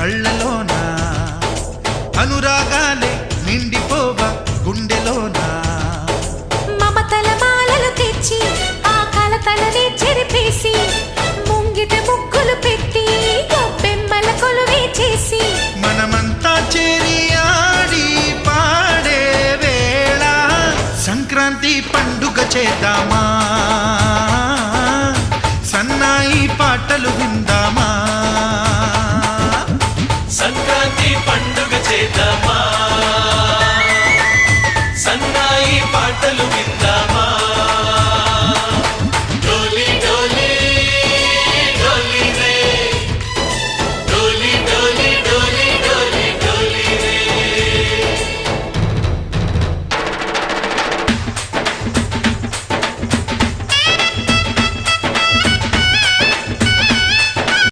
కళ్ళలోన? అనురాగాలే నిండిపోవ గుండెలోన? మమతల మాలలు తెచ్చి ఆ కలతలని చెరిపేసి ముంగిట ముక్కులు పెట్టి బెమ్మల కొలువే చేసి. మనమంతా చేరి ఆడి పాడే వేళ సంక్రాంతి పండుగ చేద్దామా? సన్నాయి పాటలు విన్న